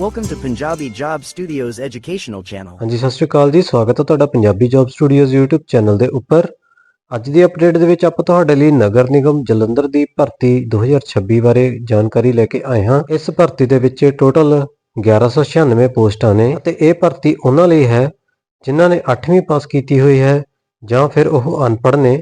Welcome to Punjabi Job Studios educational channel. ਹਾਂਜੀ, ਸਤਿ ਸ਼੍ਰੀ ਅਕਾਲ ਜੀ, ਸਵਾਗਤ ਹੈ ਤੁਹਾਡਾ Punjabi job studios YouTube channel ਦੇ ਉੱਪਰ। ਅੱਜ ਦੀ ਅਪਡੇਟ ਦੇ ਵਿੱਚ ਆਪਾਂ ਤੁਹਾਡੇ ਲਈ ਨਗਰ ਨਿਗਮ ਜਲੰਧਰ ਦੀ ਭਰਤੀ 2026 ਬਾਰੇ ਜਾਣਕਾਰੀ ਲੈ ਕੇ ਆਏ ਹਾਂ। ਇਸ ਭਰਤੀ ਦੇ ਵਿੱਚ ਟੋਟਲ 1196 ਪੋਸਟਾਂ ਨੇ ਅਤੇ ਇਹ ਭਰਤੀ ਉਹਨਾਂ ਲਈ ਹੈ ਜਿਨ੍ਹਾਂ ਨੇ 8ਵੀਂ ਪਾਸ ਕੀਤੀ ਹੋਈ ਹੈ ਜਾਂ ਫਿਰ ਉਹ ਅਨਪੜ੍ਹ ਨੇ।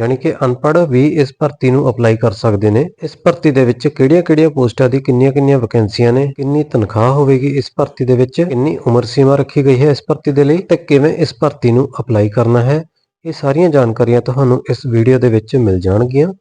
ਜਾਣੀ ਕਿ ਅਨਪੜ੍ਹ ਵੀ ਇਸ ਭਰਤੀ ਨੂੰ ਅਪਲਾਈ ਕਰ ਸਕਦੇ ਨੇ। ਇਸ ਭਰਤੀ ਦੇ ਵਿੱਚ ਕਿਹੜੀਆਂ-ਕਿਹੜੀਆਂ ਪੋਸਟਾਂ ਦੀ ਕਿੰਨੀਆਂ-ਕਿੰਨੀਆਂ ਵੈਕੈਂਸੀਆਂ ਨੇ, ਕਿੰਨੀ ਤਨਖਾਹ ਹੋਵੇਗੀ ਇਸ ਭਰਤੀ ਦੇ ਵਿੱਚ, ਕਿੰਨੀ ਉਮਰ ਸੀਮਾ ਰੱਖੀ ਗਈ ਹੈ ਇਸ ਭਰਤੀ ਦੇ ਲਈ ਤੇ ਕਿਵੇਂ ਇਸ ਭਰਤੀ ਨੂੰ ਅਪਲਾਈ ਕਰਨਾ ਹੈ। ਇਹ ਸਾਰੀਆਂ ਜਾਣਕਾਰੀਆਂ ਤੁਹਾਨੂੰ ਇਸ ਵੀਡੀਓ ਦੇ ਵਿੱਚ ਮਿਲ ਜਾਣਗੀਆਂ।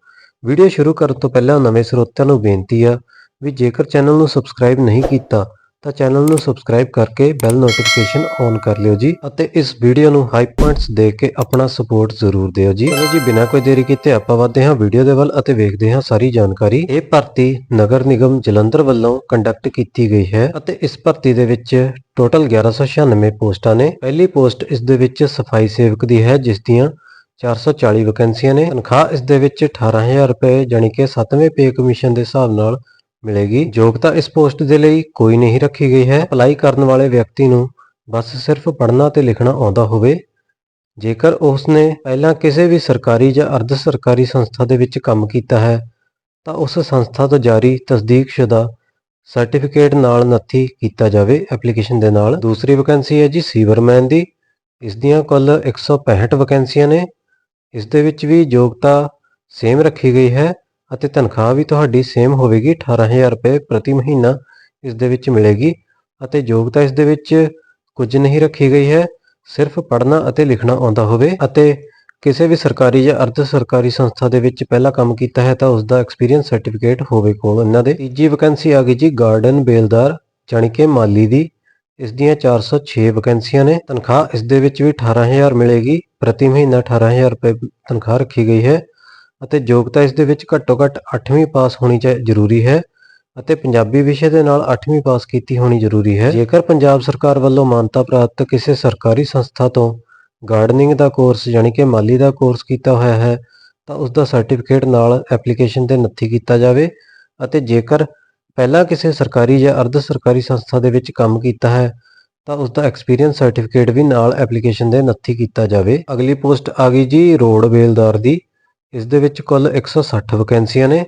ਵੀਡੀਓ ਸ਼ੁਰੂ ਕਰਨ ਤੋਂ ਪਹਿਲਾਂ ਨਵੇਂ ਸਰੋਤਿਆਂ ਨੂੰ ਬੇਨਤੀ ਆ ਵੀ ਜੇਕਰ ਚੈਨਲ ਨੂੰ ਸਬਸਕ੍ਰਾਈਬ ਨਹੀਂ ਕੀਤਾ ਤਾਂ ਚੈਨਲ ਨੂੰ ਸਬਸਕ੍ਰਾਈਬ ਕਰਕੇ ਬੈਲ ਨੋਟੀਫਿਕੇਸ਼ਨ ਔਨ ਕਰ ਲਿਓ ਜੀ ਅਤੇ ਇਸ ਵੀਡੀਓ ਨੂੰ ਹਾਈ ਪੁਆਇੰਟਸ ਦੇ ਕੇ ਆਪਣਾ ਸਪੋਰਟ ਜ਼ਰੂਰ ਦਿਓ ਜੀ। ਚਲੋ ਜੀ, ਬਿਨਾਂ ਕੋਈ ਦੇਰੀ ਕੀਤੇ ਆਪਾਂ ਵਧਦੇ ਹਾਂ ਵੀਡੀਓ ਦੇ ਵੱਲ ਅਤੇ ਵੇਖਦੇ ਹਾਂ ਸਾਰੀ ਜਾਣਕਾਰੀ। ਇਹ ਭਰਤੀ ਨਗਰ ਨਿਗਮ ਜਲੰਧਰ ਵੱਲੋਂ ਕੰਡਕਟ ਕੀਤੀ ਗਈ ਹੈ ਅਤੇ ਇਸ ਭਰਤੀ ਦੇ ਵਿੱਚ ਟੋਟਲ 1196 ਪੋਸਟਾਂ ਨੇ। ਪਹਿਲੀ ਪੋਸਟ ਇਸ ਦੇ ਵਿੱਚ ਸਫ਼ਾਈ ਸੇਵਕ ਦੀ ਹੈ, ਜਿਸ ਦੀਆਂ 440 ਵੈਕੈਂਸੀਆਂ ਨੇ। ਤਨਖਾਹ ਇਸ ਦੇ ਵਿੱਚ 18000 ਰੁਪਏ ਜਾਨੀ ਕਿ 7ਵੇਂ ਪੇ ਕਮਿਸ਼ਨ ਦੇ ਹਿਸਾਬ ਨਾਲ ਮਿਲੇਗੀ। ਯੋਗਤਾ ਇਸ ਪੋਸਟ ਦੇ ਲਈ ਕੋਈ ਨਹੀਂ ਰੱਖੀ ਗਈ ਹੈ। ਅਪਲਾਈ ਕਰਨ ਵਾਲੇ ਵਿਅਕਤੀ ਨੂੰ ਬਸ ਸਿਰਫ ਪੜ੍ਹਨਾ ਤੇ ਲਿਖਣਾ ਆਉਂਦਾ ਹੋਵੇ। ਜੇਕਰ ਉਸ ਨੇ ਪਹਿਲਾਂ ਕਿਸੇ ਵੀ ਸਰਕਾਰੀ ਜਾਂ ਅਰਧ ਸਰਕਾਰੀ ਸੰਸਥਾ ਦੇ ਵਿੱਚ ਕੰਮ ਕੀਤਾ ਹੈ, ਤਾਂ ਉਸ ਸੰਸਥਾ ਤੋਂ ਜਾਰੀ ਤਸਦੀਕਸ਼ੁਦਾ ਸਰਟੀਫਿਕੇਟ ਨਾਲ ਨੱਥੀ ਕੀਤਾ ਜਾਵੇ। ਐਪਲੀਕੇਸ਼ਨ ਦੇ ਨਾਲ ਦੂਸਰੀ ਵੈਕੈਂਸੀ ਹੈ ਜੀ ਸੀਵਰਮੈਨ ਦੀ। ਇਸ ਦੀਆਂ ਕੁੱਲ 165 ਵੈਕੈਂਸੀਆਂ ਨੇ। ਇਸ ਦੇ ਵਿੱਚ ਵੀ ਯੋਗਤਾ ਸੇਮ ਰੱਖੀ ਗਈ ਹੈ। ਅਤੇ ਤਨਖਾਹ ਵੀ ਤੁਹਾਡੀ ਸੇਮ ਹੋਵੇਗੀ 18000 ਰੁਪਏ ਪ੍ਰਤੀ ਮਹੀਨਾ ਇਸ ਦੇ ਵਿੱਚ ਮਿਲੇਗੀ ਅਤੇ ਯੋਗਤਾ ਇਸ ਦੇ ਵਿੱਚ ਕੁਝ ਨਹੀਂ ਰੱਖੀ ਗਈ ਹੈ, ਸਿਰਫ ਪੜ੍ਹਨਾ ਅਤੇ ਲਿਖਣਾ ਆਉਂਦਾ ਹੋਵੇ ਅਤੇ ਕਿਸੇ ਵੀ ਸਰਕਾਰੀ ਜਾਂ ਅਰਧ ਸਰਕਾਰੀ ਸੰਸਥਾ ਦੇ ਵਿੱਚ ਪਹਿਲਾਂ ਕੰਮ ਕੀਤਾ ਹੈ ਤਾਂ ਉਸ ਦਾ ਐਕਸਪੀਰੀਅੰਸ ਸਰਟੀਫਿਕੇਟ ਹੋਵੇ ਕੋਲ ਇਹਨਾਂ ਦੇ। ਤੀਜੀ ਵੈਕੈਂਸੀ ਆ ਗਈ ਜੀ ਗਾਰਡਨ ਬੇਲਦਾਰ ਜਾਣੀ ਕਿ ਮਾਲੀ ਦੀ। ਇਸ ਦੀਆਂ 406 ਵੈਕੈਂਸੀਆਂ ਨੇ। ਤਨਖਾਹ ਇਸ ਦੇ ਵਿੱਚ ਵੀ 18000 ਮਿਲੇਗੀ, ਪ੍ਰਤੀ ਮਹੀਨਾ 18000 ਰੁਪਏ ਤਨਖਾਹ ਰੱਖੀ ਗਈ ਹੈ। ਅਤੇ ਯੋਗਤਾ ਇਸ ਦੇ ਵਿੱਚ ਘੱਟੋ ਘੱਟ 8ਵੀਂ ਪਾਸ ਹੋਣੀ ਚਾਹੀ ਜ਼ਰੂਰੀ ਹੈ ਅਤੇ ਪੰਜਾਬੀ ਵਿਸ਼ੇ ਦੇ ਨਾਲ 8ਵੀਂ ਪਾਸ ਕੀਤੀ ਹੋਣੀ ਜ਼ਰੂਰੀ ਹੈ। ਜੇਕਰ ਪੰਜਾਬ ਸਰਕਾਰ ਵੱਲੋਂ ਮਾਨਤਾ ਪ੍ਰਾਪਤ ਕਿਸੇ ਸਰਕਾਰੀ ਸੰਸਥਾ ਤੋਂ ਗਾਰਡਨਿੰਗ ਦਾ ਕੋਰਸ ਯਾਨੀ ਕਿ ਮਾਲੀ ਦਾ ਕੋਰਸ ਕੀਤਾ ਹੋਇਆ ਹੈ, ਤਾਂ ਉਸ ਦਾ ਸਰਟੀਫਿਕੇਟ ਨਾਲ ਐਪਲੀਕੇਸ਼ਨ ਤੇ ਨੱਥੀ ਕੀਤਾ ਜਾਵੇ ਅਤੇ ਜੇਕਰ ਪਹਿਲਾਂ ਕਿਸੇ ਸਰਕਾਰੀ ਜਾਂ ਅਰਧ ਸਰਕਾਰੀ ਸੰਸਥਾ ਦੇ ਵਿੱਚ ਕੰਮ ਕੀਤਾ ਹੈ, ਤਾਂ ਉਸ ਦਾ ਐਕਸਪੀਰੀਅੰਸ ਸਰਟੀਫਿਕੇਟ ਵੀ ਨਾਲ ਐਪਲੀਕੇਸ਼ਨ ਦੇ ਨੱਥੀ ਕੀਤਾ ਜਾਵੇ। ਅਗਲੀ ਪੋਸਟ ਆ ਗਈ ਜੀ ਰੋਡ ਬੇਲਦਾਰ ਦੀ। ਇਸ ਦੇ ਵਿੱਚ ਕੁੱਲ 160 ਵੈਕੈਂਸੀਆਂ ਨੇ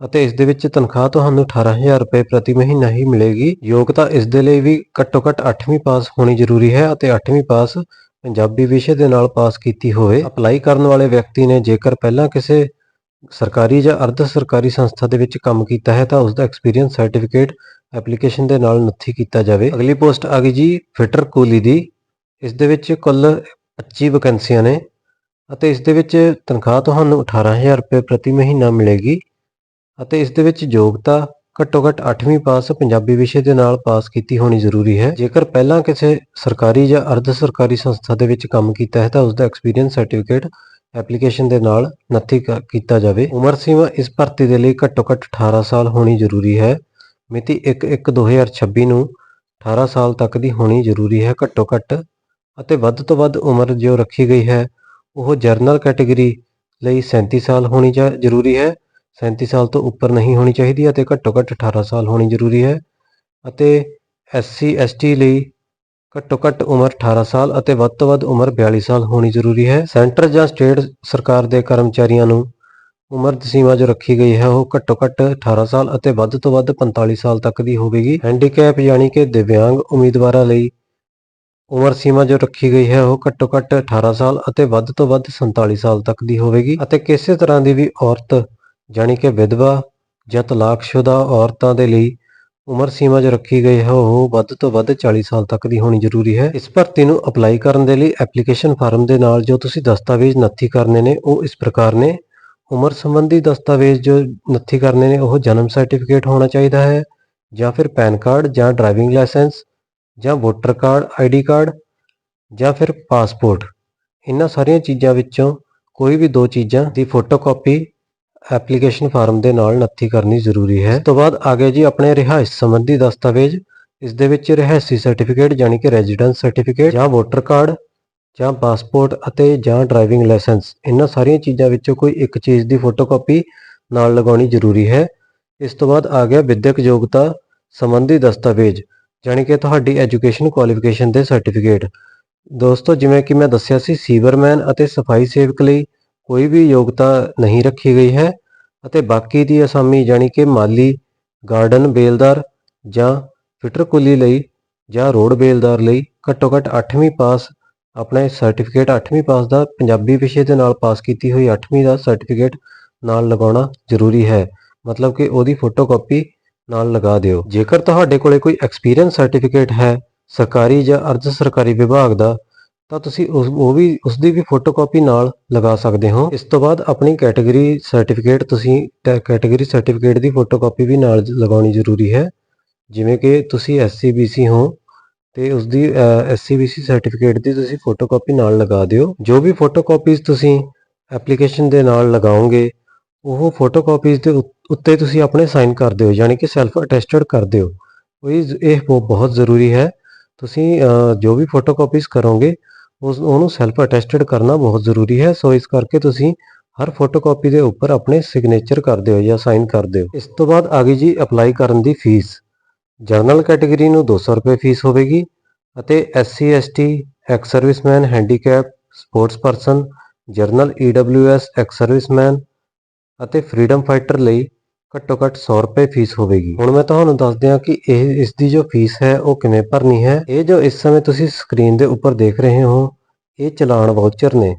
ਅਤੇ ਇਸ ਦੇ ਵਿੱਚ ਤਨਖਾਹ ਤੁਹਾਨੂੰ 18000 ਰੁਪਏ ਪ੍ਰਤੀ ਮਹੀਨਾ ਹੀ ਮਿਲੇਗੀ। ਯੋਗਤਾ ਇਸ ਦੇ ਲਈ ਵੀ ਘੱਟੋ ਘੱਟ 8ਵੀਂ ਪਾਸ ਹੋਣੀ ਜ਼ਰੂਰੀ ਹੈ ਅਤੇ 8ਵੀਂ ਪਾਸ ਪੰਜਾਬੀ ਵਿਸ਼ੇ ਦੇ ਨਾਲ ਪਾਸ ਕੀਤੀ ਹੋਵੇ। ਅਪਲਾਈ ਕਰਨ ਵਾਲੇ ਵਿਅਕਤੀ ਨੇ ਜੇਕਰ ਪਹਿਲਾਂ ਕਿਸੇ ਸਰਕਾਰੀ ਜਾਂ ਅਰਧ ਸਰਕਾਰੀ ਸੰਸਥਾ ਦੇ ਵਿੱਚ ਕੰਮ ਕੀਤਾ ਹੈ ਤਾਂ ਉਸ ਦਾ ਐਕਸਪੀਰੀਅੰਸ ਸਰਟੀਫਿਕੇਟ ਐਪਲੀਕੇਸ਼ਨ ਦੇ ਨਾਲ ਨੱਥੀ ਕੀਤਾ ਜਾਵੇ। ਅਗਲੀ ਪੋਸਟ ਆ ਗਈ ਜੀ ਫਿਟਰ ਕੂਲੀ ਦੀ। ਇਸ ਦੇ ਵਿੱਚ ਕੁੱਲ 25 ਵੈਕੈਂਸੀਆਂ ਨੇ। ਅਤੇ ਇਸ ਦੇ ਵਿੱਚ ਤਨਖਾਹ ਤੁਹਾਨੂੰ 18000 ਰੁਪਏ ਪ੍ਰਤੀ ਮਹੀਨਾ ਮਿਲੇਗੀ ਅਤੇ ਇਸ ਦੇ ਵਿੱਚ ਯੋਗਤਾ ਘੱਟੋ ਘੱਟ 8ਵੀਂ ਪਾਸ ਪੰਜਾਬੀ ਵਿਸ਼ੇ ਦੇ ਨਾਲ ਪਾਸ ਕੀਤੀ ਹੋਣੀ ਜ਼ਰੂਰੀ ਹੈ। ਜੇਕਰ ਪਹਿਲਾਂ ਕਿਸੇ ਸਰਕਾਰੀ ਜਾਂ ਅਰਧ ਸਰਕਾਰੀ ਸੰਸਥਾ ਦੇ ਵਿੱਚ ਕੰਮ ਕੀਤਾ ਹੈ ਤਾਂ ਉਸ ਦਾ ਐਕਸਪੀਰੀਅੰਸ ਸਰਟੀਫਿਕੇਟ ਐਪਲੀਕੇਸ਼ਨ ਦੇ ਨਾਲ ਨੱਥੀ ਕ- ਕੀਤਾ ਜਾਵੇ। ਉਮਰ ਸੀਮਾ ਇਸ ਭਰਤੀ ਦੇ ਲਈ ਘੱਟੋ ਘੱਟ 18 ਸਾਲ ਹੋਣੀ ਜ਼ਰੂਰੀ ਹੈ। ਮਿਤੀ 1/1/2026 ਨੂੰ 18 ਸਾਲ ਤੱਕ ਦੀ ਹੋਣੀ ਜ਼ਰੂਰੀ ਹੈ ਘੱਟੋ ਘੱਟ ਅਤੇ ਵੱਧ ਤੋਂ ਵੱਧ ਉਮਰ ਜੋ ਰੱਖੀ ਗਈ ਹੈ ਉਹ ਜਰਨਲ ਕੈਟਾਗਰੀ ਲਈ 37 ਸਾਲ ਹੋਣੀ ਚਾ- ਜ਼ਰੂਰੀ ਹੈ। 37 ਸਾਲ ਤੋਂ ਉੱਪਰ ਨਹੀਂ ਹੋਣੀ ਚਾਹੀਦੀ ਅਤੇ ਘੱਟੋ ਘੱਟ 18 ਸਾਲ ਹੋਣੀ ਜ਼ਰੂਰੀ ਹੈ ਅਤੇ ਐਸਸੀ ਐਸਟੀ ਲਈ ਘੱਟੋ ਘੱਟ ਉਮਰ 18 ਸਾਲ ਅਤੇ ਵੱਧ ਤੋਂ ਵੱਧ ਉਮਰ 42 ਸਾਲ ਹੋਣੀ ਜ਼ਰੂਰੀ ਹੈ। ਸੈਂਟਰ ਜਾਂ ਸਟੇਟ ਸਰਕਾਰ ਦੇ ਕਰਮਚਾਰੀਆਂ ਨੂੰ ਉਮਰ ਸੀਮਾ ਜੋ ਰੱਖੀ ਗਈ ਹੈ, ਉਹ ਘੱਟੋ ਘੱਟ 18 ਸਾਲ ਅਤੇ ਵੱਧ ਤੋਂ ਵੱਧ 45 ਸਾਲ ਤੱਕ ਦੀ ਹੋਵੇਗੀ। ਹੈਂਡੀਕੈਪ ਯਾਨੀ ਕਿ ਦਿਵਿਆਂਗ ਉਮੀਦਵਾਰਾਂ ਲਈ ਉਮਰ ਸੀਮਾ ਜੋ ਰੱਖੀ ਗਈ ਹੈ, ਉਹ ਘੱਟੋ ਘੱਟ 18 ਸਾਲ ਅਤੇ ਵੱਧ ਤੋਂ ਵੱਧ 47 ਸਾਲ ਤੱਕ ਦੀ ਹੋਵੇਗੀ ਅਤੇ ਕਿਸੇ ਤਰ੍ਹਾਂ ਦੀ ਵੀ ਔਰਤ, ਜਾਣੀ ਕਿ ਵਿਧਵਾ ਜਾਂ ਤਲਾਕਸ਼ੁਦਾ ਔਰਤਾਂ ਦੇ ਲਈ ਉਮਰ ਸੀਮਾ ਜੋ ਰੱਖੀ ਗਈ ਹੈ, ਉਹ ਵੱਧ ਤੋਂ ਵੱਧ 40 ਸਾਲ ਤੱਕ ਦੀ ਹੋਣੀ ਜ਼ਰੂਰੀ ਹੈ। ਇਸ ਭਰਤੀ ਨੂੰ ਅਪਲਾਈ ਕਰਨ ਦੇ ਲਈ ਐਪਲੀਕੇਸ਼ਨ ਫਾਰਮ ਦੇ ਨਾਲ ਜੋ ਤੁਸੀਂ ਦਸਤਾਵੇਜ਼ ਨੱਥੀ ਕਰਨੇ ਨੇ, ਉਹ ਇਸ ਪ੍ਰਕਾਰ ਨੇ। ਉਮਰ ਸੰਬੰਧੀ ਦਸਤਾਵੇਜ਼ ਜੋ ਨੱਥੀ ਕਰਨੇ ਨੇ, ਉਹ ਜਨਮ ਸਰਟੀਫਿਕੇਟ ਹੋਣਾ ਚਾਹੀਦਾ ਹੈ ਜਾਂ ਫਿਰ ਪੈਨ ਕਾਰਡ ਜਾਂ ਡਰਾਈਵਿੰਗ ਲਾਇਸੈਂਸ ਜਾਂ ਵੋਟਰ ਕਾਰਡ ਆਈਡੀ ਕਾਰਡ ਜਾਂ ਫਿਰ ਪਾਸਪੋਰਟ। ਇਹਨਾਂ ਸਾਰੀਆਂ ਚੀਜ਼ਾਂ ਵਿੱਚੋਂ ਕੋਈ ਵੀ ਦੋ ਚੀਜ਼ਾਂ ਦੀ ਫੋਟੋਕਾਪੀ ਐਪਲੀਕੇਸ਼ਨ ਫਾਰਮ ਦੇ ਨਾਲ ਨੱਥੀ ਕਰਨੀ ਜ਼ਰੂਰੀ ਹੈ। ਇਸ ਤੋਂ ਬਾਅਦ ਆ ਗਿਆ ਜੀ ਆਪਣੇ ਰਿਹਾਇਸ਼ ਸੰਬੰਧੀ ਦਸਤਾਵੇਜ਼। ਇਸ ਦੇ ਵਿੱਚ ਰਿਹਾਇਸ਼ੀ ਸਰਟੀਫਿਕੇਟ ਯਾਨੀ ਕਿ ਰੈਜ਼ੀਡੈਂਸ ਸਰਟੀਫਿਕੇਟ ਜਾਂ ਵੋਟਰ ਕਾਰਡ ਜਾਂ ਪਾਸਪੋਰਟ ਅਤੇ ਜਾਂ ਡਰਾਈਵਿੰਗ ਲਾਇਸੈਂਸ। ਇਹਨਾਂ ਸਾਰੀਆਂ ਚੀਜ਼ਾਂ ਵਿੱਚੋਂ ਕੋਈ ਇੱਕ ਚੀਜ਼ ਦੀ ਫੋਟੋਕਾਪੀ ਨਾਲ ਲਗਾਉਣੀ ਜ਼ਰੂਰੀ ਹੈ। ਇਸ ਤੋਂ ਬਾਅਦ ਆ ਗਿਆ ਵਿਦਿਅਕ ਯੋਗਤਾ ਸੰਬੰਧੀ ਦਸਤਾਵੇਜ਼। ਜਾਣੀ ਕਿ ਤੁਹਾਡੀ ਐਜੂਕੇਸ਼ਨ ਕੁਆਲੀਫਿਕੇਸ਼ਨ ਦੇ ਸਰਟੀਫਿਕੇਟ। ਦੋਸਤੋ, ਜਿਵੇਂ ਕਿ ਮੈਂ ਦੱਸਿਆ ਸੀ, ਸੀਵਰਮੈਨ ਅਤੇ ਸਫ਼ਾਈ ਸੇਵਕ ਲਈ ਕੋਈ ਵੀ ਯੋਗਤਾ ਨਹੀਂ ਰੱਖੀ ਗਈ ਹੈ ਅਤੇ ਬਾਕੀ ਦੀ ਅਸਾਮੀ ਜਾਣੀ ਕਿ ਮਾਲੀ ਗਾਰਡਨ ਬੇਲਦਾਰ ਜਾਂ ਫਿਟਰ ਕੁਲੀ ਲਈ ਜਾਂ ਰੋਡ ਬੇਲਦਾਰ ਲਈ ਘੱਟੋ ਘੱਟ 8ਵੀਂ ਪਾਸ ਆਪਣੇ ਸਰਟੀਫਿਕੇਟ 8ਵੀਂ ਪਾਸ ਦਾ ਪੰਜਾਬੀ ਵਿਸ਼ੇ ਦੇ ਨਾਲ ਪਾਸ ਕੀਤੀ ਹੋਈ 8ਵੀਂ ਦਾ ਸਰਟੀਫਿਕੇਟ ਨਾਲ ਲਗਾਉਣਾ ਜ਼ਰੂਰੀ ਹੈ। ਮਤਲਬ ਕਿ ਉਹਦੀ ਫੋਟੋਕਾਪੀ ਨਾਲ ਲਗਾ ਦਿਓ। ਜੇਕਰ ਤੁਹਾਡੇ ਕੋਲੇ ਕੋਈ ਐਕਸਪੀਰੀਅੰਸ ਸਰਟੀਫਿਕੇਟ ਹੈ, ਸਰਕਾਰੀ ਜਾਂ ਅਰਧ ਸਰਕਾਰੀ ਵਿਭਾਗ ਦਾ, ਤਾਂ ਤੁਸੀਂ ਉਸ, ਉਹ ਵੀ ਉਸ ਦੀ ਵੀ ਫੋਟੋਕਾਪੀ ਨਾਲ ਲਗਾ ਸਕਦੇ ਹੋ। ਇਸ ਤੋਂ ਬਾਅਦ ਆਪਣੀ ਕੈਟਾਗਰੀ ਸਰਟੀਫਿਕੇਟ ਤੁਸੀਂ ਕੈਟਾਗਰੀ ਸਰਟੀਫਿਕੇਟ ਦੀ ਫੋਟੋਕਾਪੀ ਵੀ ਨਾਲ ਲਗਾਉਣੀ ਜ਼ਰੂਰੀ ਹੈ। ਜਿਵੇਂ ਕਿ ਤੁਸੀਂ ਐਸਸੀਬੀਸੀ ਹੋ, ਤੇ ਉਸ ਦੀ ਐਸਸੀਬੀਸੀ ਸਰਟੀਫਿਕੇਟ ਦੀ ਤੁਸੀਂ ਫੋਟੋਕਾਪੀ ਨਾਲ ਲਗਾ ਦਿਓ। ਜੋ ਵੀ ਫੋਟੋਕਾਪੀਜ਼ ਤੁਸੀਂ ਐਪਲੀਕੇਸ਼ਨ ਦੇ ਨਾਲ ਲਗਾਓਗੇ ਉਹ ਫੋਟੋਕਾਪੀਜ਼ ਦੇ ਉੱਤੇ ਤੁਸੀਂ ਆਪਣੇ ਸਾਈਨ ਕਰ ਦਿਓ, ਯਾਨੀ ਕਿ ਸੈਲਫ ਅਟੈਸਟਡ ਕਰ ਦਿਓ। ਇਹ ਇਹ ਬਹੁ- ਬਹੁਤ ਜ਼ਰੂਰੀ ਹੈ। ਤੁਸੀਂ ਜੋ ਵੀ ਫੋਟੋਕਾਪੀਜ਼ ਕਰੋਗੇ, ਉਸ, ਉਹਨੂੰ ਸੈਲਫ ਅਟੈਸਟਡ ਕਰਨਾ ਬਹੁਤ ਜ਼ਰੂਰੀ ਹੈ। ਸੋ ਇਸ ਕਰਕੇ ਤੁਸੀਂ ਹਰ ਫੋਟੋਕਾਪੀ ਦੇ ਉੱਪਰ ਆਪਣੇ ਸਿਗਨੇਚਰ ਕਰ ਦਿਓ ਜਾਂ ਸਾਈਨ ਕਰ ਦਿਓ। ਇਸ ਤੋਂ ਬਾਅਦ ਆ ਗਈ ਜੀ ਅਪਲਾਈ ਕਰਨ ਦੀ ਫੀਸ ਜਰਨਲ ਕੈਟਾਗਰੀ ਨੂੰ 200 ਰੁਪਏ ਫੀਸ ਹੋਵੇਗੀ ਅਤੇ SC ST ex serviceman handicap sports person general EWS ex serviceman ਅਤੇ ਫਰੀडम ਫਾਈਟਰ ਲਈ ਘੱਟੋ ਘੱਟ 100 ਰੁਪਏ ਫੀਸ ਹੋਵੇਗੀ। ਹੁਣ ਮੈਂ ਤੁਹਾਨੂੰ ਦੱਸ ਦਿਆਂ ਕਿ ਇਹ, ਇਸ ਦੀ ਜੋ ਫੀਸ ਹੈ, ਉਹ ਕਿਵੇਂ ਭਰਨੀ ਹੈ। ਇਹ ਜੋ ਇਸ ਸਮੇਂ ਤੁਸੀਂ ਸਕਰੀਨ ਦੇ ਉੱਪਰ ਦੇਖ ਰਹੇ ਹੋ, ਇਹ ਚਲਾਨ ਵਾਊਚਰ ਨੇ।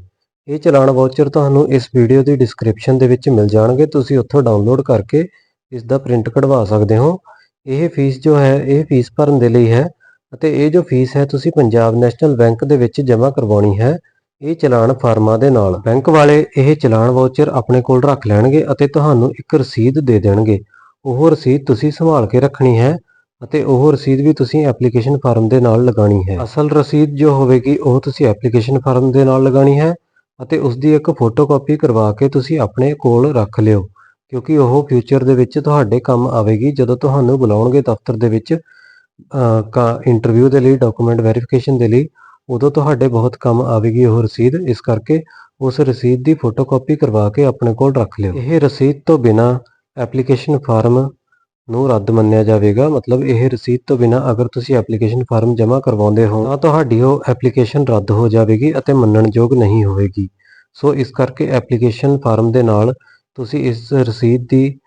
ਇਹ ਚਲਾਨ ਵਾਊਚਰ ਤੁਹਾਨੂੰ ਇਸ ਵੀਡੀਓ ਦੀ ਡਿਸਕ੍ਰਿਪਸ਼ਨ ਦੇ ਵਿੱਚ ਮਿਲ ਜਾਣਗੇ। ਤੁਸੀਂ ਉੱਥੋਂ ਡਾਊਨਲੋਡ ਕਰਕੇ ਇਸ ਦਾ ਪ੍ਰਿੰਟ ਕਢਵਾ ਸਕਦੇ ਹੋ। ਇਹ ਫੀਸ ਜੋ ਹੈ, ਇਹ ਫੀਸ ਭਰਨ ਦੇ ਲਈ ਹੈ ਅਤੇ ਇਹ ਜੋ ਫੀਸ ਹੈ, ਤੁਸੀਂ ਪੰਜਾਬ ਨੈਸ਼ਨਲ ਬੈਂਕ ਦੇ ਵਿੱਚ ਜਮ੍ਹਾਂ ਕਰਵਾਉਣੀ ਹੈ। ਇਹ ਚਲਾਨ ਫਾਰਮਾਂ ਦੇ ਨਾਲ। ਬੈਂਕ ਵਾਲੇ ਇਹ ਚਲਾਨ ਵਾਊਚਰ ਆਪਣੇ ਕੋਲ ਰੱਖ ਲੈਣਗੇ ਅਤੇ ਤੁਹਾਨੂੰ ਇੱਕ ਰਸੀਦ ਦੇ ਦੇਣਗੇ। ਉਹ ਰਸੀਦ ਤੁਸੀਂ ਸੰਭਾਲ ਕੇ ਰੱਖਣੀ ਹੈ ਅਤੇ ਉਹ ਰਸੀਦ ਵੀ ਤੁਸੀਂ ਐਪਲੀਕੇਸ਼ਨ ਫਾਰਮ ਦੇ ਨਾਲ ਲਗਾਣੀ ਹੈ। ਅਸਲ ਰਸੀਦ ਜੋ ਹੋਵੇਗੀ, ਉਹ ਤੁਸੀਂ ਐਪਲੀਕੇਸ਼ਨ ਫਾਰਮ ਦੇ ਨਾਲ ਲਗਾਣੀ ਹੈ ਅਤੇ ਉਸ ਦੀ ਇੱਕ ਫੋਟੋਕਾਪੀ ਕਰਵਾ ਕੇ ਤੁਸੀਂ ਆਪਣੇ ਕੋਲ ਰੱਖ ਲਿਓ, ਕਿਉਂਕਿ ਉਹ ਫਿਊਚਰ ਦੇ ਵਿੱਚ ਤੁਹਾਡੇ ਕੰਮ ਆਵੇਗੀ। ਜਦੋਂ ਤੁਹਾਨੂੰ ਬੁਲਾਉਣਗੇ ਦਫ਼ਤਰ ਦੇ ਵਿੱਚ ਇੰਟਰਵਿਊ ਦੇ ਲਈ, ਡਾਕੂਮੈਂਟ ਵੈਰੀਫਿਕੇਸ਼ਨ ਦੇ ਲਈ ਉਦੋਂ ਤੁਹਾਡੇ ਬਹੁਤ ਕੰਮ ਆਵੇਗੀ ਉਹ ਰਸੀਦ, ਇਸ ਕਰਕੇ ਉਸ ਰਸੀਦ ਦੀ ਫੋਟੋਕਾਪੀ ਕਰਵਾ ਕੇ ਆਪਣੇ ਕੋਲ ਰੱਖ ਲਿਓ। ਇਹ ਰਸੀਦ ਤੋਂ ਬਿਨਾ ਐਪਲੀਕੇਸ਼ਨ ਫਾਰਮ ਨੂੰ ਰੱਦ ਮੰਨਿਆ ਜਾਵੇਗਾ। ਮਤਲਬ ਇਹ ਰਸੀਦ ਤੋਂ ਬਿਨਾ ਅਗਰ ਤੁਸੀਂ ਐਪਲੀਕੇਸ਼ਨ ਫਾਰਮ ਜਮ੍ਹਾਂ ਕਰਵਾਉਂਦੇ ਹੋ, ਤਾਂ ਤੁਹਾਡੀ ਉਹ ਐਪਲੀਕੇਸ਼ਨ ਰੱਦ ਹੋ ਜਾਵੇਗੀ ਅਤੇ ਮੰਨਣਯੋਗ ਨਹੀਂ ਹੋਵੇਗੀ। ਸੋ ਇਸ ਕਰਕੇ ਐਪਲੀਕੇਸ਼ਨ ਫਾਰਮ ਦੇ ਨਾਲ ਤੁਸੀਂ ਇਸ ਰਸੀਦ ਦੀ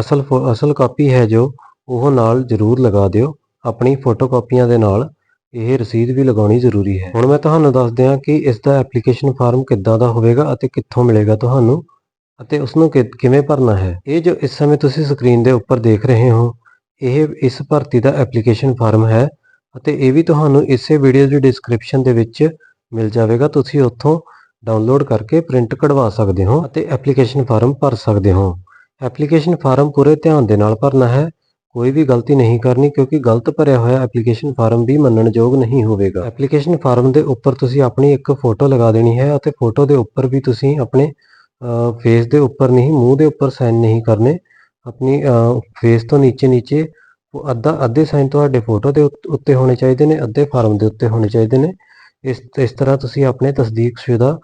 ਅਸਲ ਫੋ- ਅਸਲ ਕਾਪੀ ਹੈ ਜੋ, ਉਹ ਨਾਲ ਜ਼ਰੂਰ ਲਗਾ ਦਿਓ। ਆਪਣੀ ਫੋਟੋਕਾਪੀਆਂ ਦੇ ਨਾਲ ਇਹ ਰਸੀਦ ਵੀ ਲਗਾਉਣੀ ਜ਼ਰੂਰੀ ਹੈ। ਹੁਣ ਮੈਂ ਤੁਹਾਨੂੰ ਦੱਸ ਦਿਆਂ ਕਿ ਇਸ ਦਾ ਐਪਲੀਕੇਸ਼ਨ ਫਾਰਮ ਕਿੱਦਾਂ ਦਾ ਹੋਵੇਗਾ ਅਤੇ ਕਿੱਥੋਂ ਮਿਲੇਗਾ ਤੁਹਾਨੂੰ ਅਤੇ ਉਸ ਨੂੰ ਕਿ- ਕਿਵੇਂ ਭਰਨਾ ਹੈ। ਇਹ ਜੋ ਇਸ ਸਮੇਂ ਤੁਸੀਂ ਸਕਰੀਨ ਦੇ ਉੱਪਰ ਦੇਖ ਰਹੇ ਹੋ, ਇਹ ਇਸ ਭਰਤੀ ਦਾ ਐਪਲੀਕੇਸ਼ਨ ਫਾਰਮ ਹੈ ਅਤੇ ਇਹ ਵੀ ਤੁਹਾਨੂੰ ਇਸੇ ਵੀਡੀਓ ਦੀ ਡਿਸਕ੍ਰਿਪਸ਼ਨ ਦੇ ਵਿੱਚ ਮਿਲ ਜਾਵੇਗਾ। ਤੁਸੀਂ ਉੱਥੋਂ ਡਾਊਨਲੋਡ ਕਰਕੇ ਪ੍ਰਿੰਟ ਕਢਵਾ ਸਕਦੇ ਹੋ ਅਤੇ ਐਪਲੀਕੇਸ਼ਨ ਫਾਰਮ ਭਰ ਸਕਦੇ ਹੋ। ਐਪਲੀਕੇਸ਼ਨ ਫਾਰਮ ਪੂਰੇ ਧਿਆਨ ਦੇ ਨਾਲ ਭਰਨਾ ਹੈ ਕੋਈ ਵੀ ਗਲਤੀ ਨਹੀਂ ਕਰਨੀ ਕਿਉਂਕਿ ਗਲਤ ਭਰਿਆ ਹੋਇਆ ਐਪਲੀਕੇਸ਼ਨ ਫਾਰਮ ਵੀ ਮੰਨਣਯੋਗ ਨਹੀਂ ਹੋਵੇਗਾ। ਐਪਲੀਕੇਸ਼ਨ ਫਾਰਮ ਦੇ ਉੱਪਰ ਤੁਸੀਂ ਆਪਣੀ ਇੱਕ ਫੋਟੋ ਲਗਾ ਦੇਣੀ ਹੈ ਅਤੇ ਫੋਟੋ ਦੇ ਉੱਪਰ ਵੀ ਤੁਸੀਂ ਆਪਣੇ ਫੇਸ ਦੇ ਉੱਪਰ ਨਹੀਂ, ਮੂੰਹ ਦੇ ਉੱਪਰ ਸਾਈਨ ਨਹੀਂ ਕਰਨੇ। ਆਪਣੀ ਫੇਸ ਤੋਂ ਨੀਚੇ ਨੀਚੇ ਉਹ ਅੱਧਾ, ਅੱਧੇ ਸਾਈਨ ਤੁਹਾਡੇ ਫੋਟੋ ਦੇ ਉੱਤੇ ਹੋਣੇ ਚਾਹੀਦੇ ਨੇ, ਅੱਧੇ ਫਾਰਮ ਦੇ ਉੱਤੇ ਹੋਣੇ ਚਾਹੀਦੇ ਨੇ। ਇਸ ਇਸ ਤਰ੍ਹਾਂ ਤੁਸੀਂ ਆਪਣੇ ਤਸਦੀਕਸ਼ੁਦਾ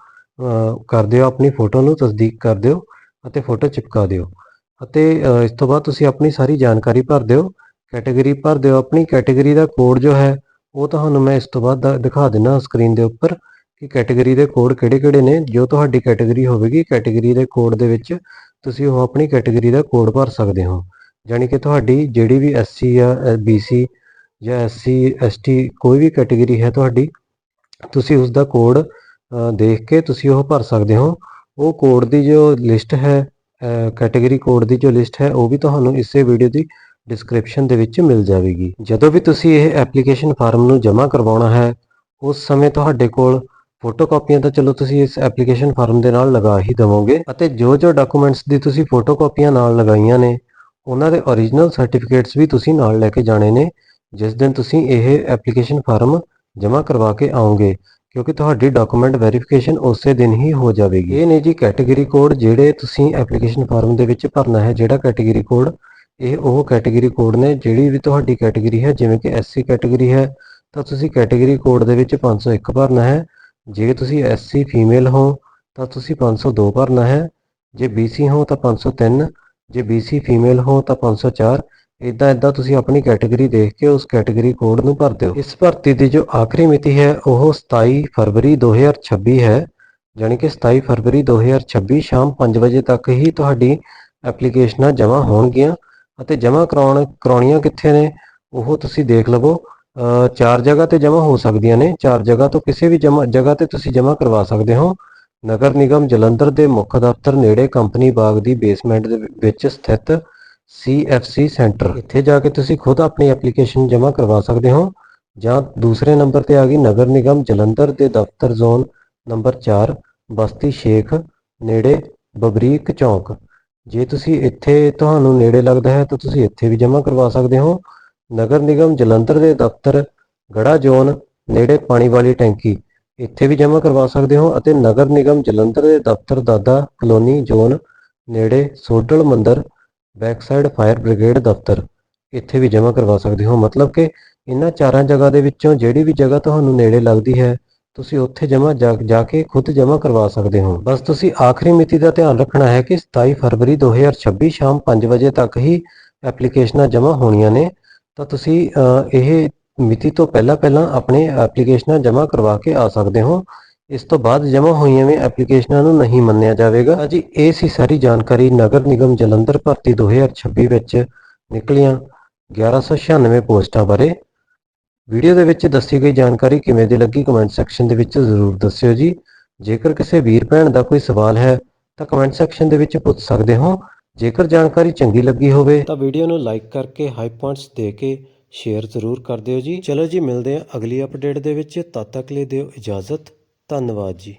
ਕਰ ਦਿਓ, ਆਪਣੀ ਫੋਟੋ ਨੂੰ ਤਸਦੀਕ ਕਰ ਦਿਓ ਅਤੇ ਫੋਟੋ ਚਿਪਕਾ ਦਿਓ। ਅਤੇ ਇਸ ਤੋਂ ਬਾਅਦ ਤੁਸੀਂ ਆਪਣੀ ਸਾਰੀ ਜਾਣਕਾਰੀ ਭਰ ਦਿਓ। ਕੈਟਾਗਰੀ ਭਰ ਦਿਓ। ਆਪਣੀ ਕੈਟਾਗਰੀ ਦਾ ਕੋਡ ਜੋ ਹੈ, ਉਹ ਤੁਹਾਨੂੰ ਮੈਂ ਇਸ ਤੋਂ ਬਾਅਦ ਦ- ਦਿਖਾ ਦਿੰਦਾ ਸਕਰੀਨ ਦੇ ਉੱਪਰ ਕਿ ਕੈਟਾਗਰੀ ਦੇ ਕੋਡ ਕਿਹੜੇ-ਕਿਹੜੇ ਨੇ। ਜੋ ਤੁਹਾਡੀ ਕੈਟਾਗਰੀ ਹੋਵੇਗੀ, ਕੈਟਾਗਰੀ ਦੇ ਕੋਡ ਦੇ ਵਿੱਚ ਤੁਸੀਂ ਉਹ ਆਪਣੀ ਕੈਟਾਗਰੀ ਦਾ ਕੋਡ ਭਰ ਸਕਦੇ ਹੋ। ਯਾਨੀ ਕਿ ਤੁਹਾਡੀ ਜਿਹੜੀ ਵੀ ਐਸਸੀ ਜਾਂ ਬੀਸੀ ਜਾਂ ਐਸਸੀ, ਐਸਟੀ ਕੋਈ ਵੀ ਕੈਟਾਗਰੀ ਹੈ ਤੁਹਾਡੀ, ਤੁਸੀਂ ਉਸ ਦਾ ਕੋਡ ਦੇਖ ਕੇ ਤੁਸੀਂ ਉਹ ਭਰ ਸਕਦੇ ਹੋ। ਉਹ ਕੋਡ ਦੀ ਜੋ ਲਿਸਟ ਹੈ ਕੈਟਾਗਰੀ ਕੋਡ ਦੀ ਜੋ ਲਿਸਟ ਹੈ, ਉਹ ਵੀ ਤੁਹਾਨੂੰ ਇਸੇ ਵੀਡੀਓ ਦੀ ਡਿਸਕ੍ਰਿਪਸ਼ਨ ਦੇ ਵਿੱਚ ਮਿਲ ਜਾਵੇਗੀ। ਜਦੋਂ ਵੀ ਤੁਸੀਂ ਇਹ ਐਪਲੀਕੇਸ਼ਨ ਫਾਰਮ ਨੂੰ ਜਮ੍ਹਾਂ ਕਰਵਾਉਣਾ ਹੈ, ਉਸ ਸਮੇਂ ਤੁਹਾਡੇ ਕੋਲ ਫੋਟੋਕਾਪੀਆਂ ਤਾਂ ਚਲੋ ਤੁਸੀਂ ਇਸ ਐਪਲੀਕੇਸ਼ਨ ਫਾਰਮ ਦੇ ਨਾਲ ਲਗਾ ਹੀ ਦੇਵੋਗੇ, ਅਤੇ ਜੋ ਜੋ ਡਾਕੂਮੈਂਟਸ ਦੀ ਤੁਸੀਂ ਫੋਟੋਕਾਪੀਆਂ ਨਾਲ ਲਗਾਈਆਂ ਨੇ, ਉਹਨਾਂ ਦੇ origignal ਸਰਟੀਫਿਕੇਟਸ ਵੀ ਤੁਸੀਂ ਨਾਲ ਲੈ ਕੇ ਜਾਣੇ ਨੇ, ਜਿਸ ਦਿਨ ਤੁਸੀਂ ਇਹ ਐਪਲੀਕੇਸ਼ਨ ਫਾਰਮ ਜਮ੍ਹਾਂ ਕਰਵਾ ਕੇ ਆਓਗੇ। ਕਿਉਂਕਿ ਤੁਹਾਡੀ ਡਾਕੂਮੈਂਟ ਵੈਰੀਫਿਕੇਸ਼ਨ ਉਸੇ ਦਿਨ ਹੀ ਹੋ ਜਾਵੇਗੀ। ਇਹ ਨੇ ਜੀ ਕੈਟਾਗਰੀ ਕੋਡ ਜਿਹੜੇ ਤੁਸੀਂ ਐਪਲੀਕੇਸ਼ਨ ਫਾਰਮ ਦੇ ਵਿੱਚ ਭਰਨਾ ਹੈ, ਜਿਹੜਾ ਕੈਟਾਗਰੀ ਕੋਡ ਇਹ ਉਹ ਕੈਟਾਗਰੀ ਕੋਡ ਨੇ ਜਿਹੜੀ ਵੀ ਤੁਹਾਡੀ ਕੈਟਾਗਰੀ ਹੈ, ਜਿਵੇਂ ਕਿ ਐਸਸੀ ਕੈਟਾਗਰੀ ਹੈ, ਤਾਂ ਤੁਸੀਂ ਕੈਟਾਗਰੀ ਕੋਡ ਦੇ ਵਿੱਚ 501 ਭਰਨਾ ਹੈ। ਜੇ ਤੁਸੀਂ ਐਸਸੀ ਫੀਮੇਲ ਹੋ, ਤਾਂ ਤੁਸੀਂ 502 ਭਰਨਾ ਹੈ। ਜੇ BC ਹੋ, ਤਾਂ 503 ਜੇ BC ਫੀਮੇਲ ਹੋ, ਤਾਂ 504 ਇਦਾਂ ਇਦਾਂ ਤੁਸੀਂ ਆਪਣੀ ਕੈਟਾਗਰੀ ਦੇਖ ਕੇ ਉਸ ਕੈਟਾਗਰੀ ਕੋਡ ਨੂੰ ਭਰ ਦਿਓ। ਇਸ ਭਰਤੀ ਦੀ ਜੋ ਆਖਰੀ ਮਿਤੀ ਹੈ ਉਹ 27 ਫਰਵਰੀ 2026 ਹੈ ਯਾਨੀ ਕਿ 27 ਫਰਵਰੀ 2026 ਸ਼ਾਮ 5 ਵਜੇ ਤੱਕ ਹੀ ਤੁਹਾਡੀ ਐਪਲੀਕੇਸ਼ਨਾਂ ਜਮ੍ਹਾਂ ਹੋਣਗੀਆਂ ਅਤੇ ਜਮ੍ਹਾਂ ਕਰਾਉਣ ਕਰਾਉਣੀਆਂ ਕਿੱਥੇ ਨੇ ਉਹ ਤੁਸੀਂ ਦੇਖ ਲਵੋ। ਅ, ਚਾਰ ਜਗ੍ਹਾ ਤੇ ਜਮ੍ਹਾਂ ਹੋ ਸਕਦੀਆਂ ਨੇ। ਚਾਰ ਜਗ੍ਹਾ ਤੋਂ ਕਿਸੇ ਵੀ ਜਮ੍ਹਾਂ ਜਗ੍ਹਾ ਤੇ ਤੁਸੀਂ ਜਮ੍ਹਾਂ ਕਰਵਾ ਸਕਦੇ ਹੋ। ਨਗਰ ਨਿਗਮ ਜਲੰਧਰ ਦੇ ਮੁੱਖ ਦਫ਼ਤਰ ਨੇੜੇ ਕੰਪਨੀ ਬਾਗ ਦੀ ਬੇਸਮੈਂਟ ਦੇ ਵਿੱਚ ਸਥਿਤ CFC ਸੈਂਟਰ ਇੱਥੇ ਜਾ ਕੇ ਤੁਸੀਂ ਖੁਦ ਆਪਣੀ ਐਪਲੀਕੇਸ਼ਨ ਜਮ੍ਹਾਂ ਕਰਵਾ ਸਕਦੇ ਹੋ। ਜਾਂ ਦੂਸਰੇ ਨੰਬਰ ਤੇ ਆ ਗਈ ਨਗਰ ਨਿਗਮ ਜਲੰਧਰ ਦੇ ਦਫ਼ਤਰ ਜ਼ੋਨ ਨੰਬਰ 4 ਬਸਤੀ ਸ਼ੇਖ, ਨੇੜੇ ਬਬਰੀਕ ਚੌਕ। ਜੇ ਤੁਸੀਂ ਇੱਥੇ ਤੁਹਾਨੂੰ ਨੇੜੇ ਲੱਗਦਾ ਹੈ ਤਾਂ ਤੁਸੀਂ ਇੱਥੇ ਵੀ ਜਮ੍ਹਾਂ ਕਰਵਾ ਸਕਦੇ ਹੋ। ਨਗਰ ਨਿਗਮ ਜਲੰਧਰ ਦੇ ਦਫ਼ਤਰ ਗੜਾ ਜ਼ੋਨ, ਨੇੜੇ ਪਾਣੀ ਵਾਲੀ ਟੈਂਕੀ। ਇੱਥੇ ਵੀ ਜਮ੍ਹਾਂ ਕਰਵਾ ਸਕਦੇ ਹੋ ਅਤੇ ਨਗਰ ਨਿਗਮ ਜਲੰਧਰ ਦੇ ਦਫ਼ਤਰ ਦਾਦਾ ਕਲੋਨੀ ਜ਼ੋਨ, ਨੇੜੇ ਸੋਡਲ ਮੰਦਰ ਬੈਕ ਫਾਇਰ ਬ੍ਰਿਗੇਡ ਦਫ਼ਤਰ। ਇੱਥੇ ਵੀ ਜਮ੍ਹਾਂ ਕਰਵਾ ਸਕਦੇ ਹੋ। ਮਤਲਬ ਕਿ ਇਹਨਾਂ ਚਾਰਾਂ ਜਗ੍ਹਾ ਦੇ ਵਿੱਚੋਂ ਜਿਹੜੀ ਵੀ ਜਗ੍ਹਾ ਤੁਹਾਨੂੰ ਨੇੜੇ ਲੱਗਦੀ ਹੈ, ਤੁਸੀਂ ਉੱਥੇ ਜਮ੍ਹਾਂ ਜਾ ਕੇ ਖੁਦ ਜਮ੍ਹਾਂ ਕਰਵਾ ਸਕਦੇ ਹੋ। ਬਸ ਤੁਸੀਂ ਆਖਰੀ ਮਿਤੀ ਦਾ ਧਿਆਨ ਰੱਖਣਾ ਹੈ ਕਿ 27 ਫਰਵਰੀ 2026 ਸ਼ਾਮ 5 ਵਜੇ ਤੱਕ ਹੀ ਐਪਲੀਕੇਸ਼ਨਾਂ ਜਮ੍ਹਾਂ ਹੋਣੀਆਂ ਨੇ। ਤਾਂ ਤੁਸੀਂ ਇਹ ਮਿਤੀ ਤੋਂ ਪਹਿਲਾਂ ਪਹਿਲਾਂ ਆਪਣੇ ਐਪਲੀਕੇਸ਼ਨਾਂ ਜਮ੍ਹਾਂ ਕਰਵਾ ਕੇ ਆ ਸਕਦੇ ਹੋ। ਇਸ ਤੋਂ ਬਾਅਦ ਜਮ੍ਹਾਂ ਹੋਈਆਂ ਵੀ ਐਪਲੀਕੇਸ਼ਨਾਂ ਨੂੰ ਨਹੀਂ ਮੰਨਿਆ ਜਾਵੇਗਾ। ਤਾਂ ਜੀ ਇਹ ਸੀ ਸਾਰੀ ਜਾਣਕਾਰੀ ਨਗਰ ਨਿਗਮ ਜਲੰਧਰ ਭਰਤੀ 2026 ਵਿੱਚ ਨਿਕਲੀਆਂ 1196 ਪੋਸਟਾਂ ਬਾਰੇ। ਵੀਡੀਓ ਦੇ ਵਿੱਚ ਦੱਸੀ ਗਈ ਜਾਣਕਾਰੀ ਕਿਵੇਂ ਦੀ ਲੱਗੀ ਕਮੈਂਟ ਸੈਕਸ਼ਨ ਦੇ ਵਿੱਚ ਜ਼ਰੂਰ ਦੱਸਿਓ ਜੀ। ਜੇਕਰ ਕਿਸੇ ਵੀਰ ਭੈਣ ਦਾ ਕੋਈ ਸਵਾਲ ਹੈ, ਤਾਂ ਕਮੈਂਟ ਸੈਕਸ਼ਨ ਦੇ ਵਿੱਚ ਪੁੱਛ ਸਕਦੇ ਹੋ। ਜੇਕਰ ਜਾਣਕਾਰੀ ਚੰਗੀ ਲੱਗੀ ਹੋਵੇ, ਤਾਂ ਵੀਡੀਓ ਨੂੰ ਲਾਈਕ ਕਰਕੇ ਹਾਈ ਪੁਆਇੰਟਸ ਦੇ ਕੇ ਸ਼ੇਅਰ ਜ਼ਰੂਰ ਕਰ ਦਿਓ ਜੀ। ਚਲੋ ਜੀ, ਮਿਲਦੇ ਹਾਂ ਅਗਲੀ ਅਪਡੇਟ ਦੇ ਵਿੱਚ। ਤਦ ਤੱਕ ਲਈ ਦਿਓ ਇਜਾਜ਼ਤ। ਧੰਨਵਾਦ ਜੀ।